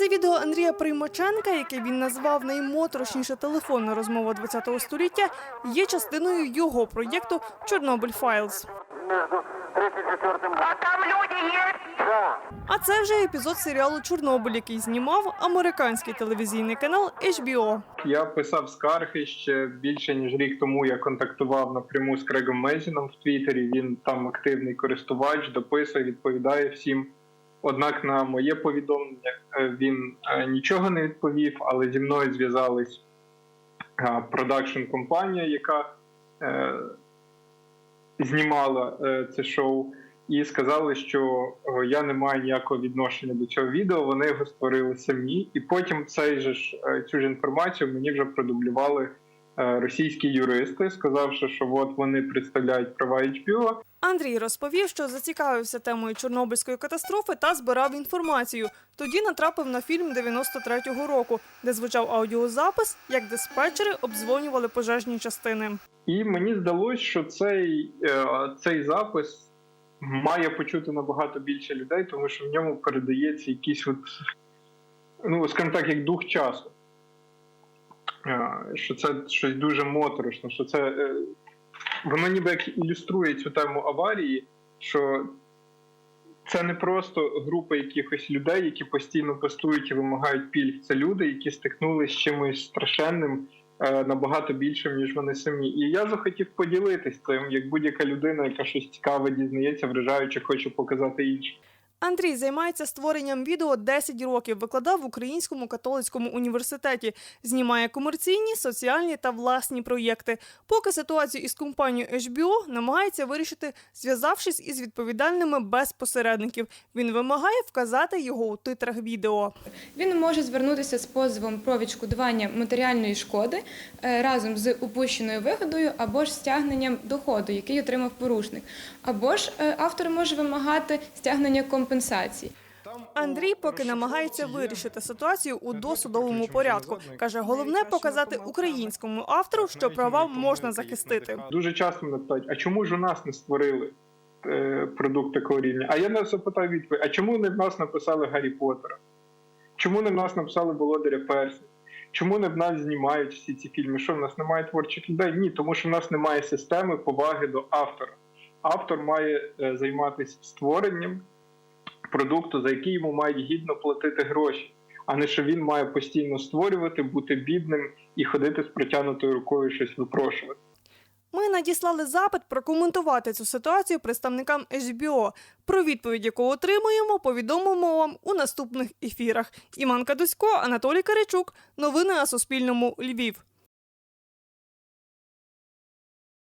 Це відео Андрія Приймаченка, яке він назвав наймоторошніша телефонна розмова ХХ століття, є частиною його проєкту Чорнобиль Файлз. А там люди? Да. А це вже епізод серіалу Чорнобиль, який знімав американський телевізійний канал HBO. Я писав скарги ще більше ніж рік тому. Я контактував напряму з Крегом Мезіном в Твіттері. Він там активний користувач, дописує, відповідає всім. Однак на моє повідомлення е, він е, нічого не відповів, але зі мною зв'язались продакшн компанія, яка е, знімала е, це шоу, і сказали, що е, я не маю ніякого відношення до цього відео. Вони його створили самі, і потім цей же ж е, цю ж інформацію мені вже продублювали е, російські юристи, сказавши, що от вони представляють права HBO, Андрій розповів, що зацікавився темою Чорнобильської катастрофи та збирав інформацію. Тоді натрапив на фільм 93-го року, де звучав аудіозапис, як диспетчери обдзвонювали пожежні частини. І мені здалося, що цей, е, цей запис має почути набагато більше людей, тому що в ньому передається якийсь, от, ну, скажімо так, як дух часу. Що це щось дуже моторошне, що це е, воно ніби як ілюструє цю тему аварії, що це не просто група якихось людей, які постійно постують і вимагають пільг. Це люди, які стикнулися з чимось страшенним, е, набагато більшим, ніж вони самі. І я захотів поділитись цим, як будь-яка людина, яка щось цікаве дізнається, вражаючи, хоче показати іншим. Андрій займається створенням відео 10 років, викладав в Українському католицькому університеті, знімає комерційні, соціальні та власні проєкти. Поки ситуацію із компанією HBO намагається вирішити, зв'язавшись із відповідальними без посередників. Він вимагає вказати його у титрах відео. Він може звернутися з позовом про відшкодування матеріальної шкоди е, разом з упущеною вигодою або ж стягненням доходу, який отримав порушник, або ж е, автор може вимагати стягнення компенсації. Андрій поки намагається вирішити ситуацію у досудовому порядку. каже, головне показати українському автору, що права можна захистити. Дуже часто мене питають, а чому ж у нас не створили е, продукт такого рівня? А я на запитав відповідь: а чому не в нас написали Гаррі Поттера? Чому не в нас написали Володаря Персів? Чому не в нас знімають всі ці фільми? Що в нас немає творчих людей? Ні, тому що в нас немає системи поваги до автора. Автор має е, займатися створенням продукту, за який йому мають гідно платити гроші, а не що він має постійно створювати, бути бідним і ходити з протягнутою рукою щось випрошувати. Ми надіслали запит прокоментувати цю ситуацію представникам HBO. Про відповідь, яку отримуємо, повідомимо вам у наступних ефірах. Іман Кадусько, Анатолій Каричук. Новини на Суспільному. Львів.